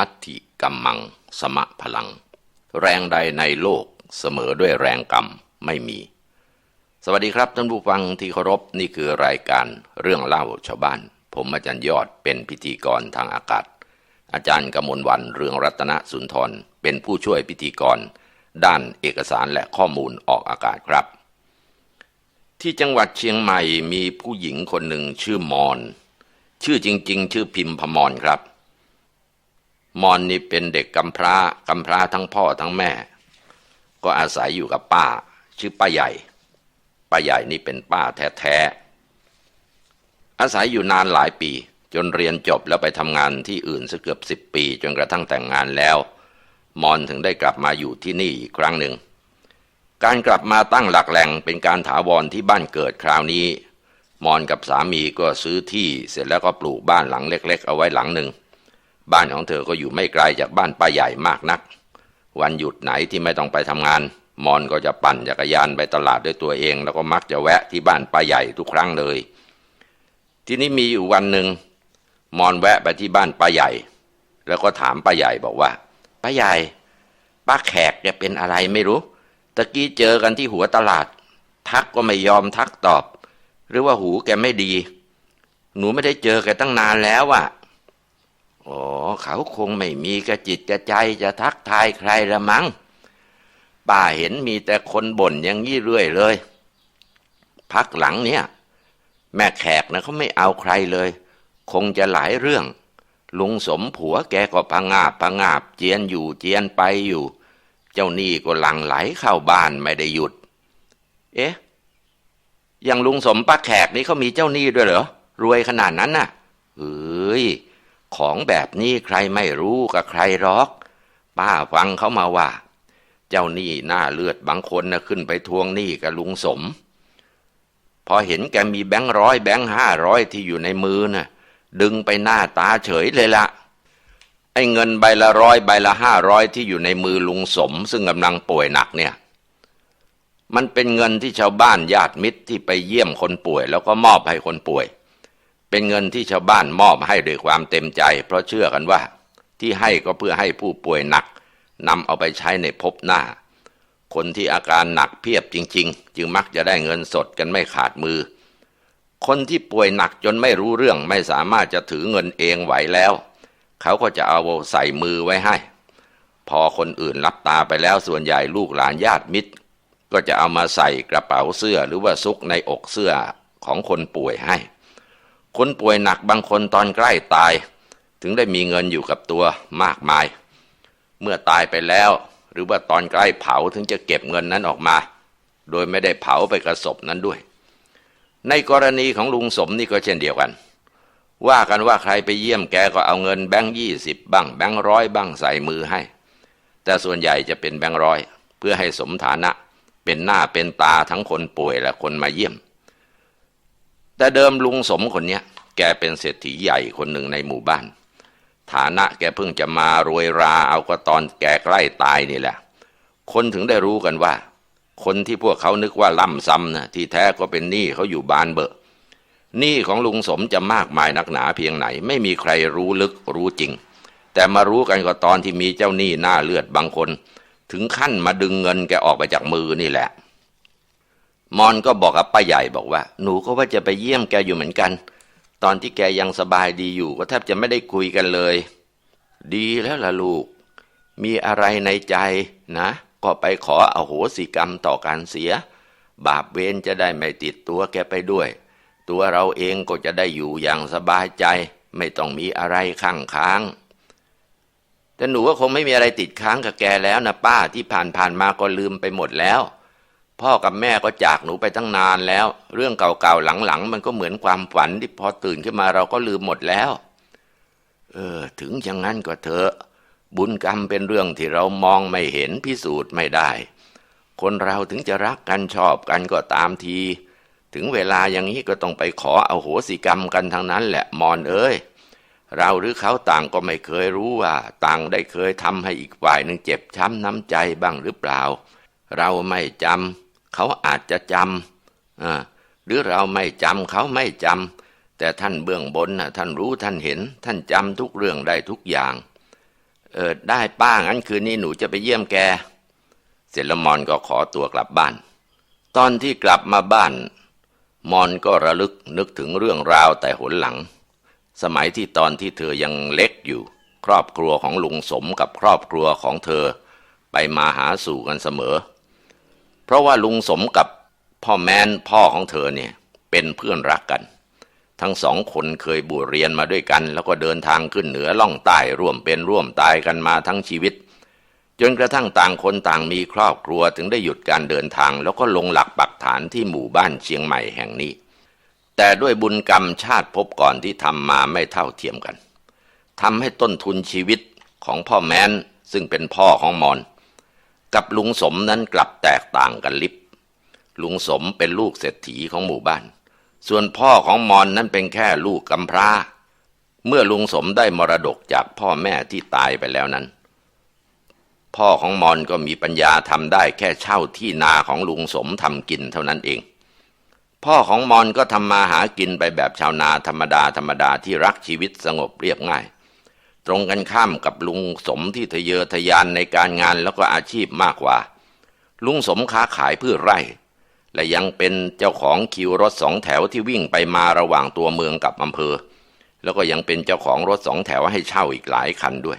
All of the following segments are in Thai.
นัตถิกัมมัง สมะพลัง แรงใดในโลกเสมอด้วยแรงกรรมไม่มี สวัสดีครับท่านผู้ฟังที่เคารพนี่คือรายการเรื่องเล่าชาวบ้าน ผมอาจารย์ยอดเป็นพิธีกรทางอากาศ อาจารย์กมลวันเรืองรัตนสุนทรเป็นผู้ช่วยพิธีกร ด้านเอกสารและข้อมูลออกอากาศครับ ที่จังหวัดเชียงใหม่มีผู้หญิงคนหนึ่งชื่อมอน ชื่อจริง ๆ ชื่อพิมพมรครับ มอนนี่เป็นเด็กกำพร้ากำพร้าทั้งพ่อทั้งแม่ ก็อาศัยอยู่กับป้า ชื่อป้าใหญ่ ป้าใหญ่นี่เป็นป้าแท้ๆอาศัยอยู่นานหลายปี จนเรียนจบแล้วไปทำงานที่อื่นสักเกือบสิบปี จนกระทั่งแต่งงานแล้ว มอนถึงได้กลับมาอยู่ที่นี่อีกครั้งหนึ่ง การกลับมาตั้งหลักแหล่งเป็นการถาวรที่บ้านเกิดคราวนี้ มอนกับสามีก็ซื้อที่เสร็จแล้วก็ปลูกบ้านหลังเล็ก ๆ เอาไว้หลังหนึ่ง บ้านของเธอก็อยู่ไม่ไกลจากบ้านป้าใหญ่มากนัก วันหยุดไหนที่ไม่ต้องไปทำงาน มอนก็จะปั่นจักรยานไปตลาดด้วยตัวเอง แล้วก็มักจะแวะที่บ้านป้าใหญ่ทุกครั้งเลย ทีนี้มีอยู่วันหนึ่งมอนแวะไปที่บ้านป้าใหญ่ แล้วก็ถามป้าใหญ่บอกว่าป้าใหญ่ป้าแขกเนี่ยเป็นอะไรไม่รู้ตะกี้เจอกันที่หัวตลาด ทักก็ไม่ยอมทักตอบ หรือว่าหูแกไม่ดี หนูไม่ได้เจอแกตั้งนานแล้วอะ อ๋อเขาคงไม่มีกระจิตกระใจจะทักทายใครละมั้งป้าเห็นมีแต่คนบ่นอย่างนี้เรื่อยเลย พักหลังเนี่ย แม่แขกนะเขาไม่เอาใครเลย คงจะหลายเรื่อง ลุงสมผัวแกก็พังาบพังาบเจียนอยู่เจียนไปอยู่ เจ้าหนี้ก็หลังไหลเข้าบ้านไม่ได้หยุด เอ๊ะอย่างลุงสมป้าแขกนี่เขามีเจ้าหนี้ด้วยเหรอรวยขนาดนั้นน่ะเอ้ย ของแบบนี้ใครไม่รู้กับใครหรอก ป้าฟังเขามาว่า เจ้าหนี้หน้าเลือดบางคนนะขึ้นไปทวงหนี้กับลุงสม พอเห็นแกมีแบงค์ร้อยแบงค์ห้าร้อยที่อยู่ในมือนะ่ะดึงไปหน้าตาเฉยเลยละ ไอ้เงินใบละร้อยใบละห้าร้อยที่อยู่ในมือลุงสม ซึ่งกำลังป่วยหนักเนี่ย มันเป็นเงินที่ชาวบ้านญาติมิตรที่ไปเยี่ยมคนป่วย แล้วก็มอบให้คนป่วย เป็นเงินที่ชาวบ้านมอบให้ด้วยความเต็มใจ เพราะเชื่อกันว่า ที่ให้ก็เพื่อให้ผู้ป่วยหนักนำเอาไปใช้ในภพหน้า คนที่อาการหนักเพียบจริง ๆ จึงมักจะได้เงินสดกันไม่ขาดมือ คนที่ป่วยหนักจนไม่รู้เรื่องไม่สามารถจะถือเงินเองไหวแล้ว เขาก็จะเอาใส่มือไว้ให้ พอคนอื่นรับตาไปแล้วส่วนใหญ่ลูกหลานญาติมิตร ก็จะเอามาใส่กระเป๋าเสื้อหรือว่าซุกในอกเสื้อของคนป่วยให้ คนป่วยหนักบางคนตอนใกล้ตาย ถึงได้มีเงินอยู่กับตัวมากมาย เมื่อตายไปแล้ว หรือว่าตอนใกล้เผาถึงจะเก็บเงินนั้นออกมา โดยไม่ได้เผาไปกระสบนั้นด้วย ในกรณีของลุงสมนี่ก็เช่นเดียวกัน ว่ากันว่าใครไปเยี่ยมแกก็เอาเงินแบงค์ยี่สิบบ้างแบงค์ร้อยบ้างใส่มือให้ แต่ส่วนใหญ่จะเป็นแบงค์ร้อย เพื่อให้สมฐานะ เป็นหน้าเป็นตาทั้งคนป่วยและคนมาเยี่ยม แต่เดิมลุงสมคนเนี้ยแกเป็นเศรษฐีใหญ่คนหนึ่งในหมู่บ้าน ฐานะแกเพิ่งจะมารวยราเอาก็ตอนแกใกล้ตายนี่แหละ คนถึงได้รู้กันว่า คนที่พวกเขานึกว่าล่ำซ้ำนะที่แท้ก็เป็นหนี้เขาอยู่บานเบอะหนี้ของลุงสมจะมากมายนักหนาเพียงไหน ไม่มีใครรู้ลึกรู้จริง แต่มารู้กันก็ตอนที่มีเจ้าหนี้หน้าเลือดบางคน ถึงขั้นมาดึงเงินแกออกไปจากมือนี่แหละ มอนก็บอกกับป้าใหญ่บอกว่า หนูก็ว่าจะไปเยี่ยมแกอยู่เหมือนกัน ตอนที่แกยังสบายดีอยู่ก็แทบจะไม่ได้คุยกันเลย ดีแล้วล่ะลูก มีอะไรในใจนะ ก็ไปขออโหสิกรรมต่อการเสีย บาปเวรจะได้ไม่ติดตัวแกไปด้วย ตัวเราเองก็จะได้อยู่อย่างสบายใจ ไม่ต้องมีอะไรข้างค้างแต่หนูก็คงไม่มีอะไรติดค้างกับแกแล้วนะป้าที่ผ่านผ่านมาก็ลืมไปหมดแล้ว พ่อกับแม่ก็จากหนูไปตั้งนานแล้ว เรื่องเก่าๆหลังๆ มันก็เหมือนความฝันที่พอตื่นขึ้นมาเราก็ลืมหมดแล้ว เออ ถึงอย่างนั้นก็เถอะบุญกรรมเป็นเรื่องที่เรามองไม่เห็นพิสูจน์ไม่ได้ คนเราถึงจะรักกันชอบกันก็ตามที ถึงเวลาอย่างนี้ก็ต้องไปขอเอาโหสิกรรมกันทางนั้นแหละมอนเอ้ยเราหรือเขาต่างก็ไม่เคยรู้ว่า ต่างได้เคยทำให้อีกฝ่ายหนึ่งเจ็บช้ำน้ำใจบ้างหรือเปล่า เราไม่จำ เขาอาจจะจำหรือเราไม่จำเขาไม่จำแต่ท่านเบื้องบนท่านรู้ท่านเห็น ท่านจำทุกเรื่องได้ทุกอย่างเออได้ป้างั้นคืนนี้หนูจะไปเยี่ยมแก เสร็จแล้วมอนก็ขอตัวกลับบ้าน ตอนที่กลับมาบ้าน มอนก็ระลึกนึกถึงเรื่องราวแต่หนหลัง สมัยที่ตอนที่เธอยังเล็กอยู่ ครอบครัวของลุงสมกับครอบครัวของเธอ ไปมาหาสู่กันเสมอ เพราะว่าลุงสมกับพ่อแมนพ่อของเธอเนี่ยเป็นเพื่อนรักกัน ทั้งสองคนเคยบวชเรียนมาด้วยกัน แล้วก็เดินทางขึ้นเหนือล่องใต้ร่วมเป็นร่วมตายกันมาทั้งชีวิต จนกระทั่งต่างคนต่างมีครอบครัวถึงได้หยุดการเดินทาง แล้วก็ลงหลักปักฐานที่หมู่บ้านเชียงใหม่แห่งนี้ แต่ด้วยบุญกรรมชาติพบก่อนที่ทำมาไม่เท่าเทียมกันทำให้ต้นทุนชีวิตของพ่อแมนซึ่งเป็นพ่อของมอน กับลุงสมนั้นกลับแตกต่างกันลิบ ลุงสมเป็นลูกเศรษฐีของหมู่บ้าน ส่วนพ่อของมอนนั้นเป็นแค่ลูกกำพร้า เมื่อลุงสมได้มรดกจากพ่อแม่ที่ตายไปแล้วนั้น พ่อของมอนก็มีปัญญาทำได้แค่เช่าที่นาของลุงสมทำกินเท่านั้นเอง พ่อของมอนก็ทำมาหากินไปแบบชาวนาธรรมดาธรรมดาที่รักชีวิตสงบเรียบง่าย ตรงกันข้ามกับลุงสมที่ทะเยอทะยานในการงานแล้วก็อาชีพมากกว่า ลุงสมค้าขายพืชไร่ และยังเป็นเจ้าของคิวรถสองแถวที่วิ่งไปมาระหว่างตัวเมืองกับอำเภอ แล้วก็ยังเป็นเจ้าของรถสองแถวให้เช่าอีกหลายคันด้วย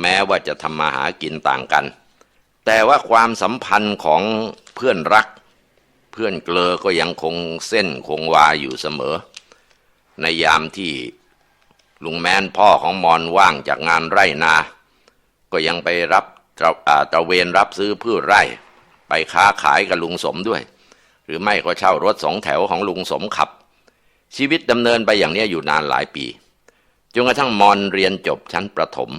แม้ว่าจะทำมาหากินต่างกัน แต่ว่าความสัมพันธ์ของเพื่อนรัก เพื่อนเกลอก็ยังคงเส้นคงวาอยู่เสมอ ในยามที่ ลุงแมนพ่อของมอนว่างจากงานไร่นา ก็ยังไปรับตระอ่าตระเวนรับซื้อพืชไร่ ไปค้าขายกับลุงสมด้วย หรือไม่ก็เช่ารถสองแถวของลุงสมขับ ชีวิตดำเนินไปอย่างนี้อยู่นานหลายปีจนกระทั่งมอนเรียนจบชั้นประถม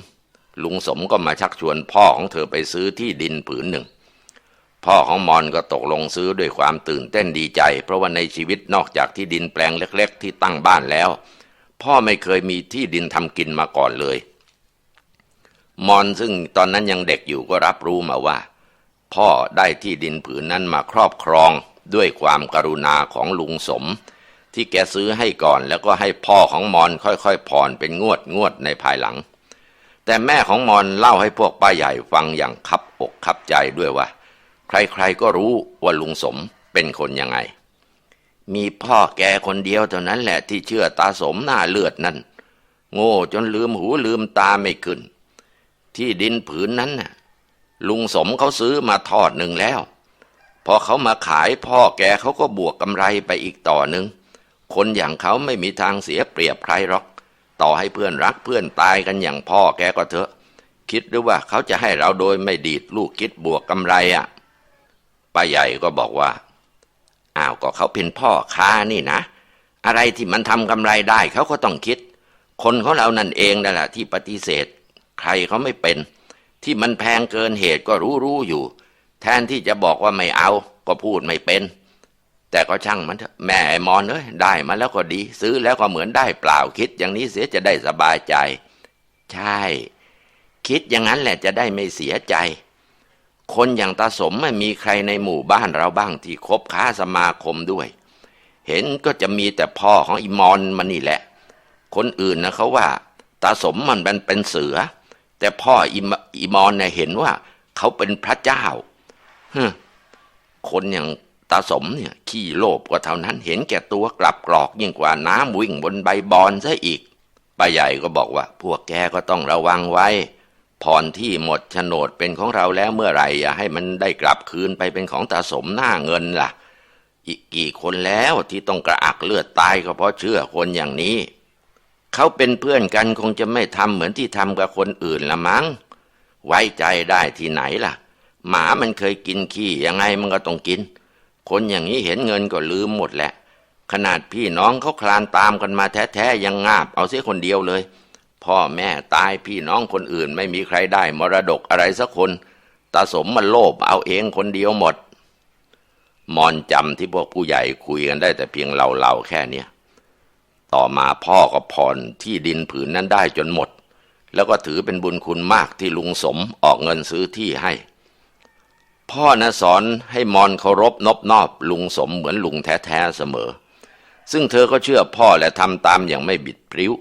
ลุงสมก็มาชักชวนพ่อของเธอไปซื้อที่ดินผืนหนึ่ง พ่อของมอนก็ตกลงซื้อด้วยความตื่นเต้นดีใจ เพราะว่าในชีวิตนอกจากที่ดินแปลงเล็ก ๆ ที่ตั้งบ้านแล้ว พ่อไม่เคยมีที่ดินทำกินมาก่อนเลย มอนซึ่งตอนนั้นยังเด็กอยู่ก็รับรู้มาว่า พ่อได้ที่ดินผืนนั้นมาครอบครองด้วยความกรุณาของลุงสม ที่แกซื้อให้ก่อนแล้วก็ให้พ่อของมอนค่อยๆผ่อนเป็นงวดงวดในภายหลัง แต่แม่ของมอนเล่าให้พวกป้าใหญ่ฟังอย่างคับอกคับใจด้วยว่า ใครๆก็รู้ว่าลุงสมเป็นคนยังไง มีพ่อแกคนเดียวเท่านั้นแหละที่เชื่อตาสมหน้าเลือดนั่น โง่จนลืมหูลืมตาไม่ขึ้น ที่ดินผืนนั้นน่ะ ลุงสมเขาซื้อมาทอดหนึ่งแล้ว พอเขามาขายพ่อแกเขาก็บวกกำไรไปอีกต่อหนึ่ง คนอย่างเขาไม่มีทางเสียเปรียบใครหรอก ต่อให้เพื่อนรักเพื่อนตายกันอย่างพ่อแกก็เถอะ คิดหรือว่าเขาจะให้เราโดยไม่ดีดลูกคิดบวกกำไรอะป้าใหญ่ก็บอกว่า อ้าวก็เขาเป็นพ่อค้านี่นะ อะไรที่มันทำกำไรได้เขาก็ต้องคิด คนของเรานั่นเองนั่นแหละที่ปฏิเสธ ใครเขาไม่เป็น ที่มันแพงเกินเหตุก็รู้รู้อยู่ แทนที่จะบอกว่าไม่เอา ก็พูดไม่เป็น แต่ก็ช่างมันเถอะแม่ไอ้มอนเอ้ยได้มาแล้วก็ดี ซื้อแล้วก็เหมือนได้เปล่าคิด อย่างนี้เสียจะได้สบายใจ ใช่ คิดอย่างนั้นแหละจะได้ไม่เสียใจ คนอย่างตาสมไม่มีใครในหมู่บ้านเราบ้างที่คบค้าสมาคมด้วย เห็นก็จะมีแต่พ่อของอิมอนมันนี่แหละ คนอื่นนะเขาว่าตาสมมันเป็นเสือ แต่พ่ออิมอิมอนเนี่ยเห็นว่าเขาเป็นพระเจ้าฮึคนอย่างตาสมเนี่ยขี้โลภกว่าเท่านั้น เห็นแก่ตัวกลับกรอกยิ่งกว่าน้ำวิ่งบนใบบอนซะอีกป้าใหญ่ก็บอกว่า พวกแกก็ต้องระวังไว้ ผ่อนที่หมดโฉนดเป็นของเราแล้วเมื่อไหร่อย่าให้มันได้กลับคืนไปเป็นของตาสมหน้าเงินล่ะ อีกกี่คนแล้วที่ต้องกระอักเลือดตายก็เพราะเชื่อคนอย่างนี้ เขาเป็นเพื่อนกันคงจะไม่ทำเหมือนที่ทำกับคนอื่นละมั้ง ไว้ใจได้ที่ไหนล่ะ หมามันเคยกินขี้ยังไงมันก็ต้องกิน คนอย่างนี้เห็นเงินก็ลืมหมดแหละ ขนาดพี่น้องเขาคลานตามกันมาแท้ๆยังงาบเอาเสียคนเดียวเลย พ่อแม่ตายพี่น้องคนอื่น ไม่มีใครได้มรดกอะไรสักคนตาสมมันโลภเอาเองคนเดียวหมด มอนจำที่พวกผู้ใหญ่คุยกันได้แต่เพียงเล่าๆแค่เนี้ยต่อมาพ่อก็ผ่อนที่ดินผืนนั้นได้จนหมด แล้วก็ถือเป็นบุญคุณมากที่ลุงสมออกเงินซื้อที่ให้ พ่อนะสอนให้มอนเคารพนบนอบลุงสมเหมือนลุงแท้ๆเสมอ ซึ่งเธอก็เชื่อพ่อและทำตามอย่างไม่บิดพริ้ว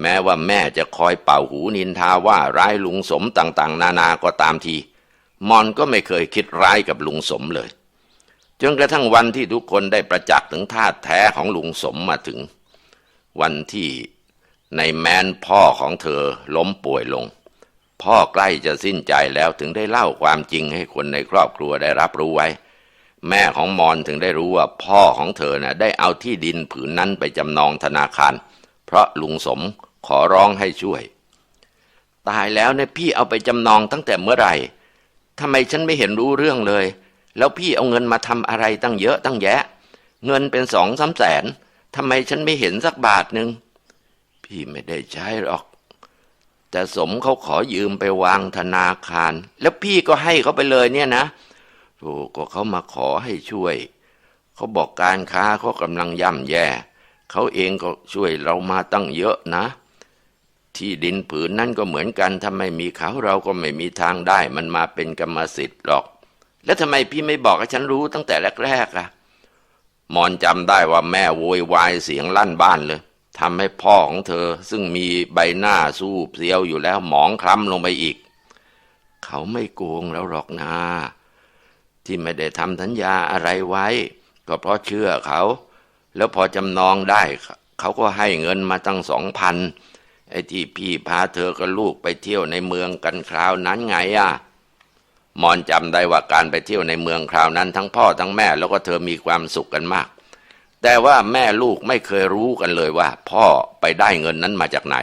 แม้ว่าแม่จะคอยเป่าหูนินทาว่าร้ายลุงสมต่างๆ นานาก็ตามที มอนก็ไม่เคยคิดร้ายกับลุงสมเลย จนกระทั่งวันที่ทุกคนได้ประจักษ์ถึงท่าแท้ของลุงสมมาถึง วันที่ในแมนพ่อของเธอล้มป่วยลง พ่อใกล้จะสิ้นใจแล้วถึงได้เล่าความจริงให้คนในครอบครัวได้รับรู้ไว้ แม่ของมอนถึงได้รู้ว่าพ่อของเธอนะ่ะได้เอาที่ดินผืนนั้นไปจำนองธนาคาร เพราะลุงสม ขอร้องให้ช่วย ตายแล้วเนี่ยพี่เอาไปจำนองตั้งแต่เมื่อไหร่ทำไมฉันไม่เห็นรู้เรื่องเลย แล้วพี่เอาเงินมาทำอะไรตั้งเยอะตั้งแยะ เงินเป็นสองสามแสนทำไมฉันไม่เห็นสักบาทหนึ่งพี่ไม่ได้ใช้หรอก แต่สมเขาขอยืมไปวางธนาคาร แล้วพี่ก็ให้เขาไปเลยเนี่ยนะโธ่ก็เขามาขอให้ช่วย เขาบอกการค้าเขากำลังย่ำแย่ เขาเองก็ช่วยเรามาตั้งเยอะนะ ที่ดินผืนนั่นก็เหมือนกันถ้าไม่มีเขาเราก็ไม่มีทางได้ มันมาเป็นกรรมสิทธิ์หรอก แล้วทำไมพี่ไม่บอกให้ฉันรู้ตั้งแต่แรกๆล่ะมอนจำได้ว่าแม่โวยวายเสียงลั่นบ้านเลยทำให้พ่อของเธอ ซึ่งมีใบหน้าสู้เสียวอยู่แล้วหมองคล้ำลงไปอีก เขาไม่โกงแล้วหรอกนะที่ไม่ได้ทำสัญญาอะไรไว้ ก็เพราะเชื่อเขา แล้วพอจำนองได้ เขาก็ให้เงินมาตั้งสองพัน ไอ้ที่พี่พาเธอกับลูกไปเที่ยวในเมืองกันคราวนั้นไงอะมอนจำได้ว่าการไปเที่ยวในเมืองคราวนั้นทั้งพ่อทั้งแม่แล้วก็เธอมีความสุขกันมาก แต่ว่าแม่ลูกไม่เคยรู้กันเลยว่า พ่อไปได้เงินนั้นมาจากไหน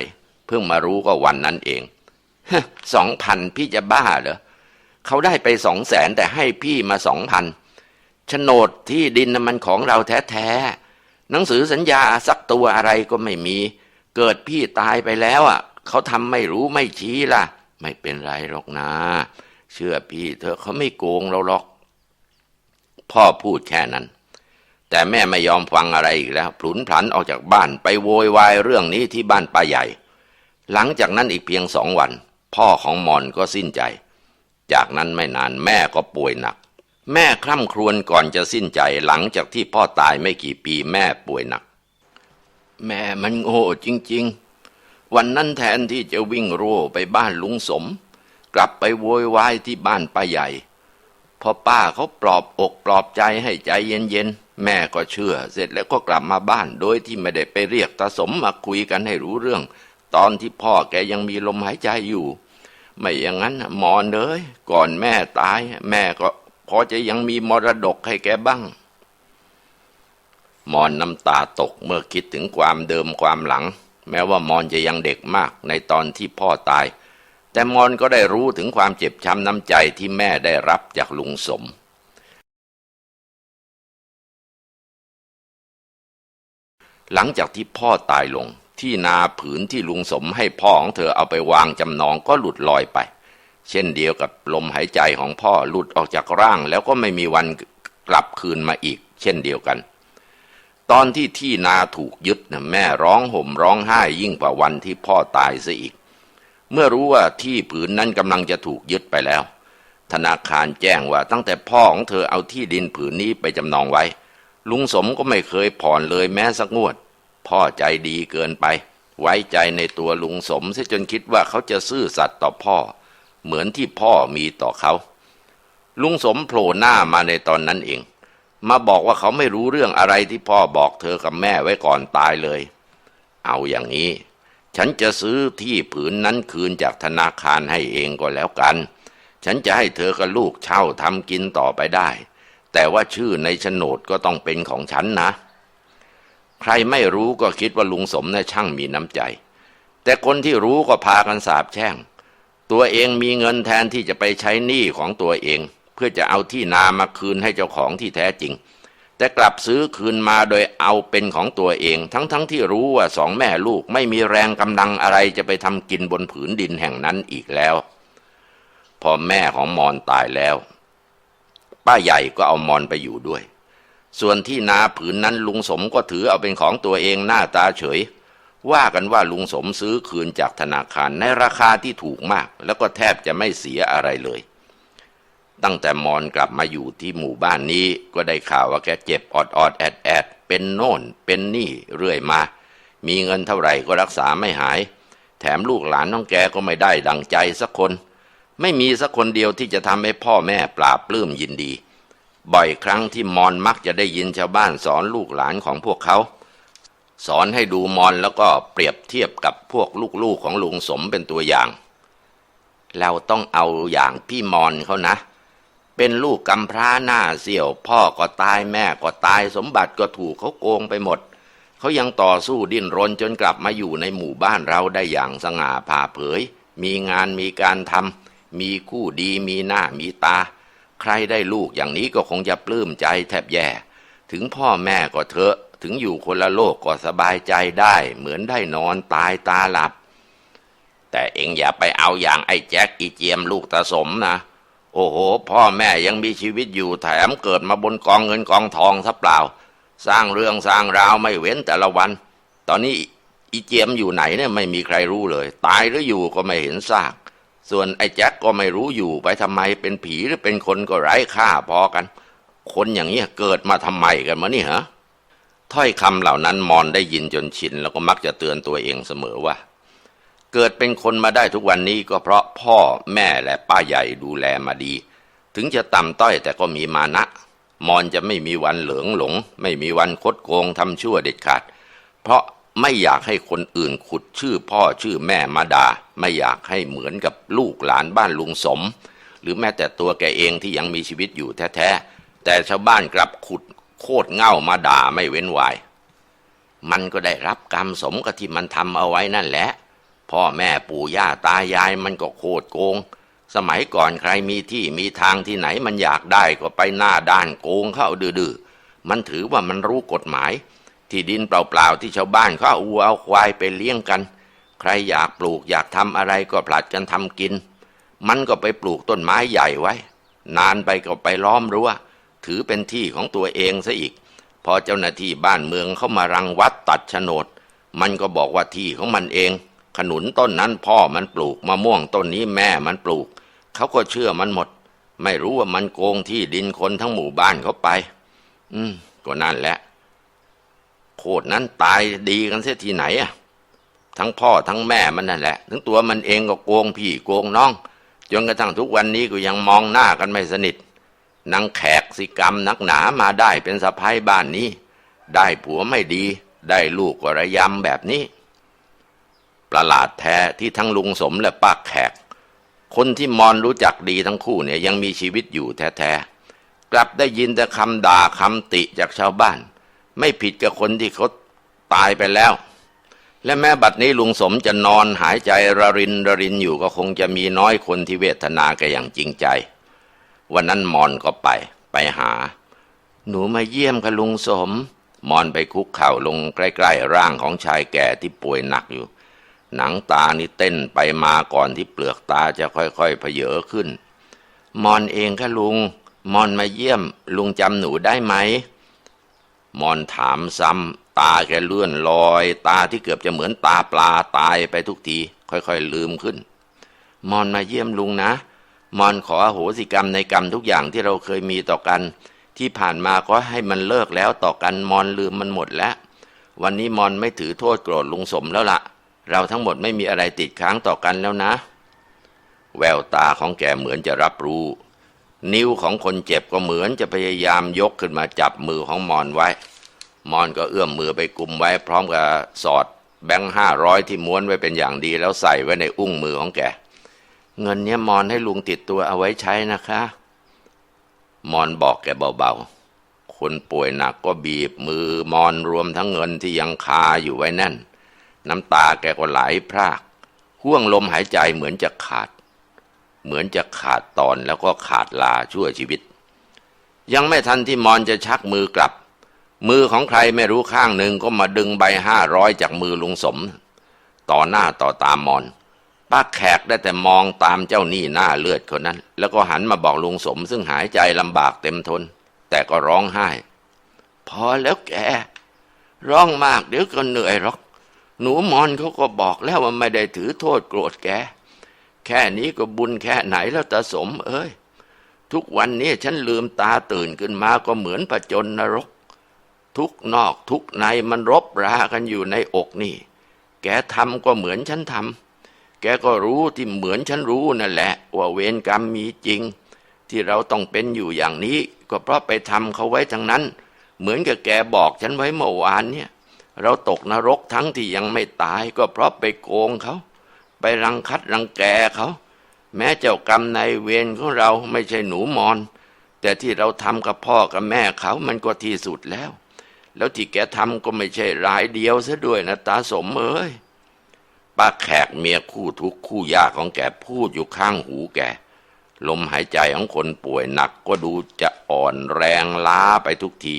เพิ่งมารู้ก็วันนั้นเองสองพันพี่จะบ้าเหรอเขาได้ไปสองแสนแต่ให้พี่มาสองพันโฉนดที่ดินมันของเราแท้ๆหนังสือสัญญาสักตัวอะไรก็ไม่มี เกิดพี่ตายไปแล้วอะเขาทำไม่รู้ไม่ชี้ล่ะ ไม่เป็นไรหรอกนะ เชื่อพี่เธอเขาไม่โกงเราหรอก พ่อพูดแค่นั้น แต่แม่ไม่ยอมฟังอะไรอีกแล้วผลุนผันออกจากบ้านไปโวยวายเรื่องนี้ที่บ้านป้าใหญ่ หลังจากนั้นอีกเพียงสองวัน พ่อของมอนก็สิ้นใจ จากนั้นไม่นานแม่ก็ป่วยหนัก แม่คร่ำครวญก่อนจะสิ้นใจหลังจากที่พ่อตายไม่กี่ปีแม่ป่วยหนัก แม่มันโง่จริง ๆ วันนั้นแทนที่จะวิ่งโร่ไปบ้านลุงสม กลับไปโวยวายที่บ้านป้าใหญ่ พอป้าเขาปลอบอกปลอบใจให้ใจเย็นๆ แม่ก็เชื่อ เสร็จแล้วก็กลับมาบ้านโดยที่ไม่ได้ไปเรียกตาสมมาคุยกันให้รู้เรื่อง ตอนที่พ่อแกยังมีลมหายใจอยู่ ไม่อย่างนั้นหมอนเลยก่อนแม่ตาย แม่ก็พอจะยังมีมรดกให้แกบ้าง มอนน้ำตาตกเมื่อคิดถึงความเดิมความหลัง แม้ว่ามอนจะยังเด็กมากในตอนที่พ่อตาย แต่มอนก็ได้รู้ถึงความเจ็บช้ำน้ำใจที่แม่ได้รับจากลุงสมหลังจากที่พ่อตายลง ที่นาผืนที่ลุงสมให้พ่อของเธอเอาไปวางจำนองก็หลุดลอยไป เช่นเดียวกับลมหายใจของพ่อหลุดออกจากร่าง แล้วก็ไม่มีวันกลับคืนมาอีก เช่นเดียวกัน ตอนที่ที่นาถูกยึดนะแม่ร้องห่มร้องไห้ยิ่งกว่าวันที่พ่อตายซะอีก เมื่อรู้ว่าที่ผืนนั้นกำลังจะถูกยึดไปแล้ว ธนาคารแจ้งว่าตั้งแต่พ่อของเธอเอาที่ดินผืนนี้ไปจำนองไว้ ลุงสมก็ไม่เคยผ่อนเลยแม้สักงวด พ่อใจดีเกินไป ไว้ใจในตัวลุงสมเสียจนคิดว่าเขาจะซื่อสัตย์ต่อพ่อ เหมือนที่พ่อมีต่อเขา ลุงสมโผล่หน้ามาในตอนนั้นเอง มาบอกว่าเขาไม่รู้เรื่องอะไรที่พ่อบอกเธอกับแม่ไว้ก่อนตายเลย เอาอย่างนี้ ฉันจะซื้อที่ผืนนั้นคืนจากธนาคารให้เองก็แล้วกัน ฉันจะให้เธอกับลูกเช่าทำกินต่อไปได้ แต่ว่าชื่อในโฉนดก็ต้องเป็นของฉันนะ ใครไม่รู้ก็คิดว่าลุงสมน่ะช่างมีน้ำใจ แต่คนที่รู้ก็พากันสาบแช่ง ตัวเองมีเงินแทนที่จะไปใช้หนี้ของตัวเอง เพื่อจะเอาที่นามาคืนให้เจ้าของที่แท้จริง แต่กลับซื้อคืนมาโดยเอาเป็นของตัวเอง ทั้งๆทที่รู้ว่าสองแม่ลูกไม่มีแรงกำลังอะไรจะไปทำกินบนผืนดินแห่งนั้นอีกแล้ว พอแม่ของมอนตายแล้ว ป้าใหญ่ก็เอามอนไปอยู่ด้วย ส่วนที่นาผืนนั้นลุงสมก็ถือเอาเป็นของตัวเองหน้าตาเฉยว่ากันว่าลุงสมซื้อคืนจากธนาคารในราคาที่ถูกมาก แล้วก็แทบจะไม่เสียอะไรเลย ตั้งแต่มอนกลับมาอยู่ที่หมู่บ้านนี้ ก็ได้ข่าวว่าแกเจ็บออดออดแอดแอดเป็นโน่น เป็นนี่เรื่อยมา มีเงินเท่าไหร่ก็รักษาไม่หาย แถมลูกหลานน้องแกก็ไม่ได้ดังใจสักคน ไม่มีสักคนเดียวที่จะทำให้พ่อแม่ปราบปลื้มยินดี บ่อยครั้งที่มอนมักจะได้ยินชาวบ้านสอนลูกหลานของพวกเขา สอนให้ดูมอนแล้วก็เปรียบเทียบกับพวกลูกๆของลุงสมเป็นตัวอย่างเราต้องเอาอย่างพี่มอนเขานะ เป็นลูกกำพร้าหน้าเสี่ยว พ่อก็ตายแม่ก็ตายสมบัติก็ถูกเขาโกงไปหมด เขายังต่อสู้ดิ้นรนจนกลับมาอยู่ในหมู่บ้านเราได้อย่างสง่าผ่าเผย มีงานมีการทำมีคู่ดีมีหน้ามีตา ใครได้ลูกอย่างนี้ก็คงจะปลื้มใจแทบแย่ ถึงพ่อแม่ก็เถอะถึงอยู่คนละโลกก็สบายใจได้ เหมือนได้นอนตายตาหลับ แต่เองอย่าไปเอาอย่างไอ้แจ็คอีเจียมลูกตาสมนะ โอ้โห พ่อแม่ยังมีชีวิตอยู่แถมเกิดมาบนกองเงินกองทองซะเปล่า สร้างเรื่องสร้างราวไม่เว้นแต่ละวัน ตอนนี้อีเจียมอยู่ไหนเนี่ยไม่มีใครรู้เลย ตายหรืออยู่ก็ไม่เห็นซาก ส่วนไอ้แจ็คก็ไม่รู้อยู่ไปทำไมเป็นผีหรือเป็นคนก็ไร้ค่าพอกัน คนอย่างนี้เกิดมาทำไมกันมานี่ฮะถ้อยคำเหล่านั้นมอนได้ยินจนชิน แล้วก็มักจะเตือนตัวเองเสมอว่า เกิดเป็นคนมาได้ทุกวันนี้ก็เพราะพ่อแม่และป้าใหญ่ดูแลมาดี ถึงจะต่ำต้อยแต่ก็มีมานะ มอนจะไม่มีวันเหลืองหลง ไม่มีวันคดโกงทำชั่วเด็ดขาด เพราะไม่อยากให้คนอื่นขุดชื่อพ่อชื่อแม่มาด่าไม่อยากให้เหมือนกับลูกหลานบ้านลุงสม หรือแม้แต่ตัวแกเองที่ยังมีชีวิตอยู่แท้ๆ แต่ชาวบ้านกลับขุดโคตรเง่ามาด่าไม่เว้นวาย มันก็ได้รับกรรมสมกับที่มันทำเอาไว้นั่นแหละ พ่อแม่ปู่ย่าตายายมันก็โคตรโกง สมัยก่อนใครมีที่มีทางที่ไหนมันอยากได้ก็ไปหน้าด้านโกงเข้าดื้อๆมันถือว่ามันรู้กฎหมาย ที่ดินเปล่าๆที่ชาวบ้านเขาเอาวัวเอาควายไปเลี้ยงกัน ใครอยากปลูกอยากทำอะไรก็ผลัดกันทำกิน มันก็ไปปลูกต้นไม้ใหญ่ไว้ นานไปก็ไปล้อมรั้วถือเป็นที่ของตัวเองซะอีก พอเจ้าหน้าที่บ้านเมืองเข้ามารังวัดตัดโฉนด มันก็บอกว่าที่ของมันเอง ขนุนต้นนั้นพ่อมันปลูกมะม่วงต้นนี้แม่มันปลูก เขาก็เชื่อมันหมด ไม่รู้ว่ามันโกงที่ดินคนทั้งหมู่บ้านเขาไป อืม ก็นั่นแหละ โคตรนั้นตายดีกันเสียทีไหนอะทั้งพ่อทั้งแม่มันนั่นแหละทั้งตัวมันเองก็โกงพี่โกงน้อง จนกระทั่งทุกวันนี้ก็ยังมองหน้ากันไม่สนิทนางแขกสิกรรมนักหนามาได้เป็นสะพ้ายบ้านนี้ ได้ผัวไม่ดี ได้ลูกก็ระยำแบบนี้ ประหลาดแท้ที่ทั้งลุงสมและป้าแขก คนที่มอนรู้จักดีทั้งคู่เนี่ยยังมีชีวิตอยู่แท้ๆ กลับได้ยินแต่คำด่าคำติจากชาวบ้าน ไม่ผิดกับคนที่เขาตายไปแล้ว และแม้บัดนี้ลุงสมจะนอนหายใจระรินระรินอยู่ก็คงจะมีน้อยคนที่เวทนาแกอย่างจริงใจ วันนั้นมอนก็ไปไปหา หนูมาเยี่ยมกับลุงสมมอนไปคุกเข่าลงใกล้ ๆ ร่างของชายแก่ที่ป่วยหนักอยู่ หนังตานี่เต้นไปมาก่อนที่เปลือกตาจะค่อยๆเพเยอขึ้น มอนเองค่ะลุง มอนมาเยี่ยม ลุงจำหนูได้ไหม มอนถามซ้ำตาแกเลื่อนลอย ตาที่เกือบจะเหมือนตาปลาตายไปทุกที ค่อยๆลืมขึ้น มอนมาเยี่ยมลุงนะ มอนขออโหสิกรรมในกรรมทุกอย่างที่เราเคยมีต่อกัน ที่ผ่านมาก็ให้มันเลิกแล้วต่อกันมอนลืมมันหมดแล้ว วันนี้มอนไม่ถือโทษโกรธลุงสมแล้วละ่ะ เราทั้งหมดไม่มีอะไรติดค้างต่อกันแล้วนะ แววตาของแกเหมือนจะรับรู้ นิ้วของคนเจ็บก็เหมือนจะพยายามยกขึ้นมาจับมือของมอนไว้ มอนก็เอื้อมมือไปกุมไว้ พร้อมกับสอดแบงค์ห้าร้อยที่ม้วนไว้เป็นอย่างดี แล้วใส่ไว้ในอุ้งมือของแก เงินเนี้ยมอนให้ลุงติดตัวเอาไว้ใช้นะคะ มอนบอกแกเบาๆ คนป่วยหนักก็บีบมือมอนรวมทั้งเงินที่ยังคาอยู่ไว้แน่น น้ำตาแกก็ไหลพรากห่วงลมหายใจเหมือนจะขาด เหมือนจะขาดตอนแล้วก็ขาดลาชั่วชีวิต ยังไม่ทันที่มอนจะชักมือกลับ มือของใครไม่รู้ข้างหนึ่งก็มาดึงใบห้าร้อยจากมือลุงสม ต่อหน้าต่อตามมอนป้าแขกได้แต่มองตามเจ้าหนี้หน้าเลือดคนนั้น แล้วก็หันมาบอกลุงสม ซึ่งหายใจลำบากเต็มทน แต่ก็ร้องไห้ พอแล้วแก ร้องมากเดี๋ยวก็เหนื่อยหรอก หนูมอนเขาก็บอกแล้วว่าไม่ได้ถือโทษโกรธแก แค่นี้ก็บุญแค่ไหนแล้วตาสมเอ้ย ทุกวันนี้ฉันลืมตาตื่นขึ้นมาก็เหมือนผจญนรก ทุกนอกทุกในมันรบรากันอยู่ในอกนี่ แกทำก็เหมือนฉันทำแกก็รู้ที่เหมือนฉันรู้นั่นแหละ ว่าเวรกรรมมีจริง ที่เราต้องเป็นอยู่อย่างนี้ ก็เพราะไปทำเขาไว้ทั้งนั้น เหมือนกับแกบอกฉันไว้เมื่อวานเนี่ย เราตกนรกทั้งที่ยังไม่ตายก็เพราะไปโกงเขา ไปรังคัดรังแกเขาแม้เจ้ากรรมในายเวรของเราไม่ใช่หนูมอน แต่ที่เราทำกับพ่อกับแม่เขามันก็ที่สุดแล้ว แล้วที่แกทำก็ไม่ใช่รายเดียวซะด้วยนะตาสมเอ้ยป้าแขกเมียคู่ทุกคู่ยากของแกพูดอยู่ข้างหูแกลมหายใจของคนป่วยหนักก็ดูจะอ่อนแรงล้าไปทุกที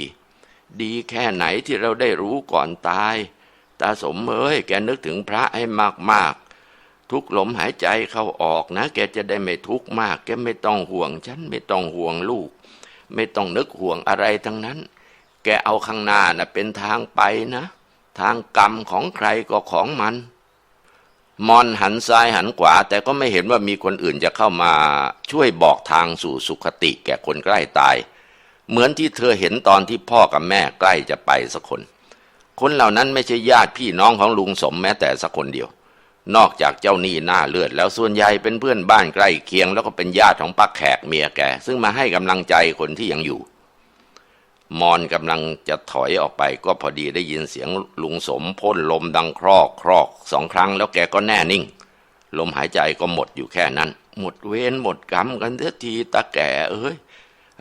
ดีแค่ไหนที่เราได้รู้ก่อนตาย ตาสมเอ้ยแกนึกถึงพระให้มากๆ ทุกลมหายใจเข้าออกนะ แกจะได้ไม่ทุกข์มาก แกไม่ต้องห่วงฉันไม่ต้องห่วงลูก ไม่ต้องนึกห่วงอะไรทั้งนั้น แกเอาข้างหน้านะเป็นทางไปนะ ทางกรรมของใครก็ของมันมอนหันซ้ายหันขวา แต่ก็ไม่เห็นว่ามีคนอื่นจะเข้ามาช่วยบอกทางสู่สุขติ แก่คนใกล้ตาย เหมือนที่เธอเห็นตอนที่พ่อกับแม่ใกล้จะไปสักคน คนเหล่านั้นไม่ใช่ญาติพี่น้องของลุงสมแม้แต่สักคนเดียว นอกจากเจ้าหนี้หน้าเลือด แล้วส่วนใหญ่เป็นเพื่อนบ้านใกล้เคียง แล้วก็เป็นญาติของป้าแขกเมียแกซึ่งมาให้กำลังใจคนที่ยังอยู่ มอนกำลังจะถอยออกไป ก็พอดีได้ยินเสียงลุงสมพ่นลมดังครอกครอกสองครั้ง แล้วแกก็แน่นิ่ง ลมหายใจก็หมดอยู่แค่นั้น หมดเวรหมดกรรมกันเสียทีตาแก่เอ้ย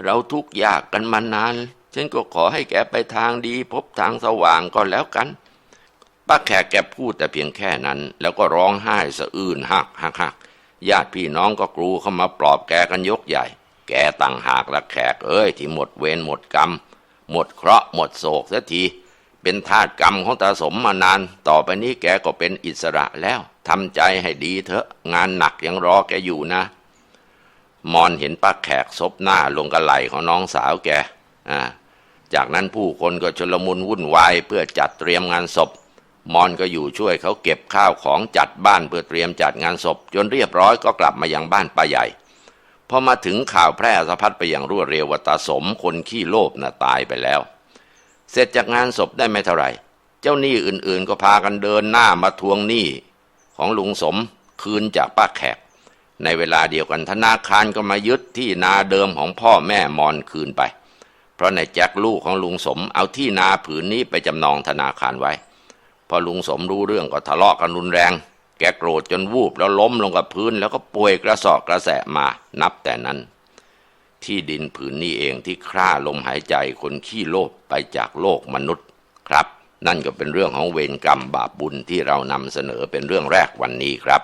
เราทุกข์ยากกันมานาน ฉันก็ขอให้แกไปทางดี พบทางสว่างก็แล้วกัน ป้าแขกแกพูดแต่เพียงแค่นั้น แล้วก็ร้องไห้สะอื้นหักหักหักญาติพี่น้องก็กรูเข้ามาปลอบแกกันยกใหญ่ แกต่างหากละแขกเอ้ยที่หมดเวรหมดกรรม หมดเคราะห์หมดโศกเสียที เป็นทาสกรรมของตาสมมานาน ต่อไปนี้แกก็เป็นอิสระแล้วทำใจให้ดีเถอะ งานหนักยังรอแกอยู่นะ มอนเห็นป้าแขกซบหน้าลงกระไหลของน้องสาวแกจากนั้นผู้คนก็ชลมุนวุ่นวายเพื่อจัดเตรียมงานศพ มอนก็อยู่ช่วยเขาเก็บข้าวของจัดบ้านเพื่อเตรียมจัดงานศพ จนเรียบร้อยก็กลับมายังบ้านป้าใหญ่พอมาถึงข่าวแพร่สะพัดไปอย่างรวดเร็วว่าตาสมคนขี้โลภน่ะตายไปแล้ว เสร็จจากงานศพได้ไม่เท่าไหร่ เจ้าหนี้อื่นๆ ก็พากันเดินหน้ามาทวงหนี้ของลุงสมคืนจากป้าแขก ในเวลาเดียวกันธนาคารก็มายึดที่นาเดิมของพ่อแม่มอนคืนไป เพราะในแจ็คลูกของลุงสมเอาที่นาผืนนี้ไปจำนองธนาคารไว้ พอลุงสมรู้เรื่องก็ทะเลาะกันรุนแรง แกโกรธจนวูบแล้วล้มลงกับพื้น แล้วก็ป่วยกระสอบกระแสะมานับแต่นั้น ที่ดินผืนนี้เองที่ฆ่าลมหายใจคนขี้โลภไปจากโลกมนุษย์ครับ นั่นก็เป็นเรื่องของเวรกรรมบาปบุญที่เรานำเสนอเป็นเรื่องแรกวันนี้ครับ